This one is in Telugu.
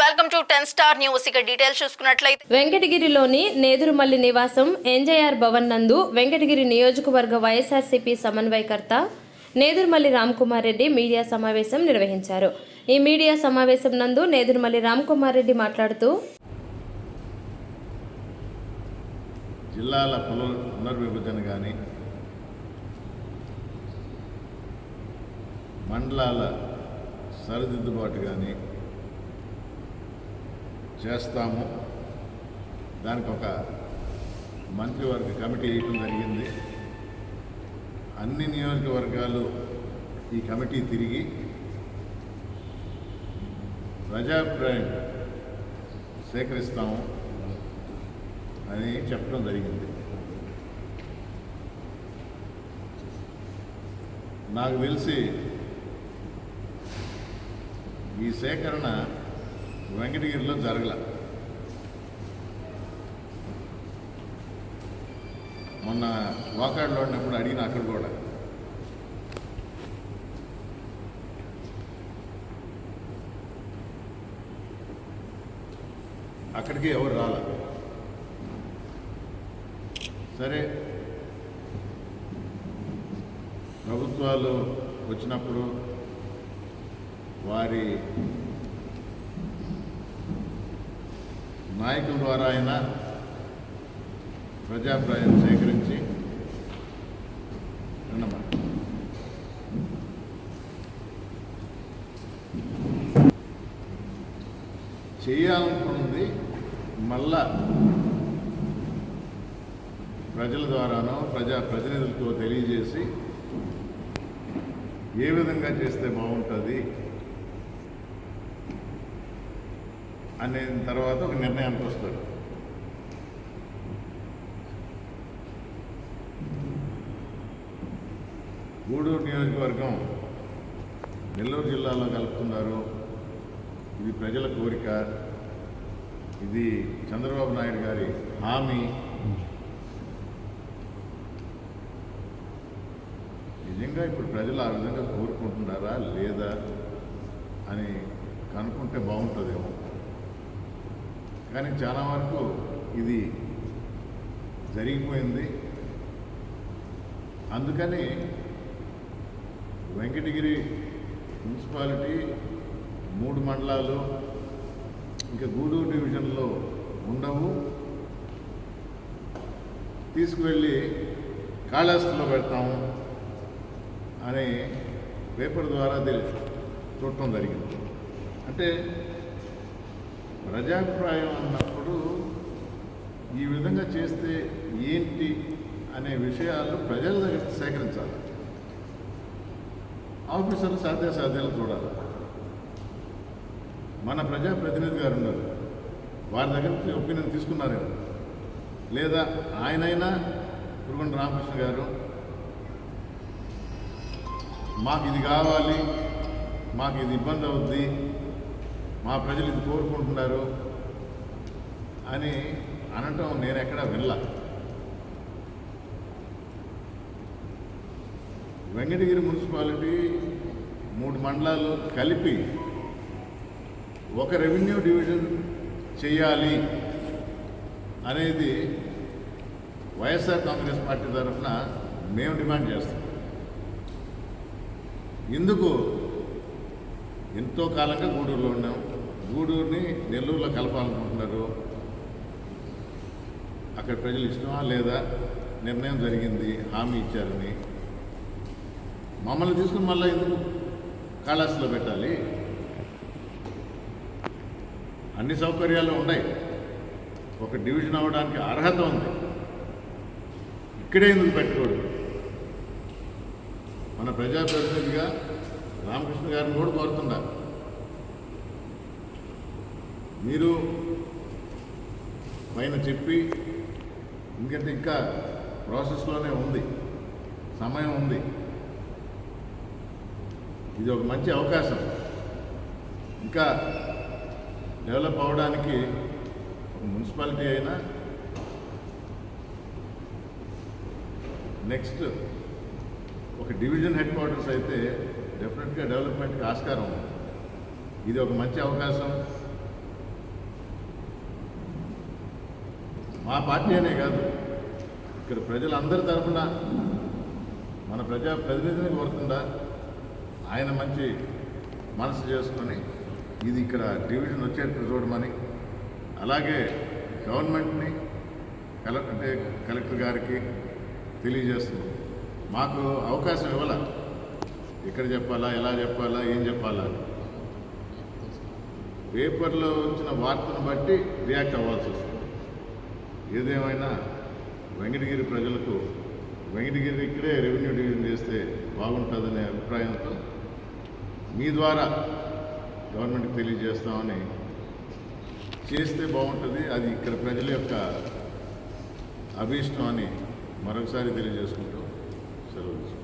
Welcome to ten star news. ఇక డీటెయిల్స్ చూసుకున్నట్లయితే వెంకటగిరిలోని నేదురుమల్లి నివాసం ఎన్జేఆర్ భవన్ నందు వెంకటగిరి నియోజకవర్గ వైఎస్ఆర్సీపీ సమన్వయకర్త నేదురుమల్లి రామ్కుమార్ రెడ్డి మీడియా సమావేశం నిర్వహించారు. ఈ మీడియా సమావేశం నందు నేదురుమల్లి రామ్కుమార్ రెడ్డి మాట్లాడుతూ జిల్లాల పునర్ పునర్విభజన కానీ మండలాల సరిదిద్దుబాటు కానీ చేస్తాము. దానికి ఒక మంత్రివర్గ కమిటీ వేయటం జరిగింది. అన్ని నియోజకవర్గాలు ఈ కమిటీ తిరిగి ప్రజాభిప్రాయం సేకరిస్తాము అని చెప్పడం జరిగింది. నాకు తెలిసి ఈ సేకరణ వెంకటగిరిలో జరగల. మొన్న వాకాడులో ఉన్నప్పుడు అడిగిన అక్కడ కూడా. అక్కడికి ఎవరు రాలే? సరే. ప్రభుత్వాలు వచ్చినప్పుడు వారి నాయకుల ద్వారా అయినా ప్రజాభిప్రాయం సేకరించి విన్నమా చేయాలనుకున్నది మళ్ళా ప్రజల ద్వారానో ప్రజా ప్రతినిధులతో తెలియజేసి ఏ విధంగా చేస్తే బాగుంటుంది అనే తర్వాత ఒక నిర్ణయానికి వస్తారు. గూడూరు నియోజకవర్గం నెల్లూరు జిల్లాలో కలుపుతున్నారు. ఇది ప్రజల కోరిక. ఇది చంద్రబాబు నాయుడు గారి హామీ. నిజంగా ఇప్పుడు ప్రజలు ఆ విధంగా కోరుకుంటున్నారా లేదా అని కనుక్కుంటే బాగుంటుందేమో. కానీ చాలా వరకు ఇది జరిగిపోయింది. అందుకని వెంకటగిరి మున్సిపాలిటీ మూడు మండలాలు ఇంకా గూడూరు డివిజన్లో ఉండవు. తీసుకువెళ్ళి కాళహస్తిలో పెడతాము అని పేపర్ ద్వారా తెలి చూడటం జరిగింది. అంటే ప్రజాభిప్రాయం అన్నప్పుడు ఈ విధంగా చేస్తే ఏంటి అనే విషయాలు ప్రజల దగ్గర సేకరించాలి. ఆఫీసర్లు సాధ్య సాధ్యాలు చూడాలి. మన ప్రజాప్రతినిధి గారు ఉన్నారు. వారి దగ్గర ఒపీనియన్ తీసుకున్నారేమో లేదా ఆయనైనా పురుగొండ రామకృష్ణ గారు మాకు ఇది కావాలి మాకు ఇది ఇబ్బంది అవుద్ది మా ప్రజలు ఇది కోరుకుంటున్నారు అని అనటం నేను ఎక్కడ వినలా. వెంకటగిరి మున్సిపాలిటీ మూడు మండలాలు కలిపి ఒక రెవెన్యూ డివిజన్ చేయాలి అనేది వైఎస్ఆర్ కాంగ్రెస్ పార్టీ తరఫున మేము డిమాండ్ చేస్తాం. ఎందుకు ఎంతో కాలంగా గూడూరులో ఉన్నాం. గూడూరుని నెల్లూరులో కలపాలనుకుంటున్నారు. అక్కడ ప్రజలు ఇష్టమా లేదా? నిర్ణయం జరిగింది. హామీ ఇచ్చారని. మమ్మల్ని తీసుకుని మళ్ళీ ఎందుకు కాళాస్తిలో పెట్టాలి? అన్ని సౌకర్యాలు ఉన్నాయి. ఒక డివిజన్ అవ్వడానికి అర్హత ఉంది. ఇక్కడే ఎందుకు పెట్టుకోడు మన ప్రజాప్రతినిధిగా రామకృష్ణ గారిని కూడా కోరుతున్నారు. మీరు పైన చెప్పి ఎందుకంటే ఇంకా ప్రాసెస్లోనే ఉంది. సమయం ఉంది. ఇది ఒక మంచి అవకాశం. ఇంకా డెవలప్ అవడానికి ఒక మున్సిపాలిటీ అయినా నెక్స్ట్ ఒక డివిజన్ హెడ్ క్వార్టర్స్ అయితే డెఫినెట్గా డెవలప్మెంట్కి ఆస్కారం ఉంది. ఇది ఒక మంచి అవకాశం. మా పార్టీ అనే కాదు. ఇక్కడ ప్రజలందరి తరఫున మన ప్రజా ప్రతినిధిని కోరుతుందా ఆయన మంచి మనసు చేసుకొని ఇది ఇక్కడ డివిజన్ వచ్చేట్టు చూడమని అలాగే గవర్నమెంట్ని కల అంటే కలెక్టర్ గారికి తెలియజేస్తున్నాం. మాకు అవకాశం ఇవ్వాల. ఎక్కడ చెప్పాలా ఎలా చెప్పాలా ఏం చెప్పాలా అని. పేపర్లో వచ్చిన వార్తను బట్టి రియాక్ట్ అవ్వాల్సి వస్తుంది. ఏదేమైనా వెంకటగిరి ప్రజలకు వెంకటగిరి ఇక్కడే రెవెన్యూ డివిజన్ చేస్తే బాగుంటుందనే అభిప్రాయంతో మీ ద్వారా గవర్నమెంట్కి తెలియజేస్తామని చేస్తే బాగుంటుంది అది ఇక్కడ ప్రజల యొక్క అభీష్టం అని మరొకసారి తెలియజేసుకుంటూ సెలవు తీసుకుంటాం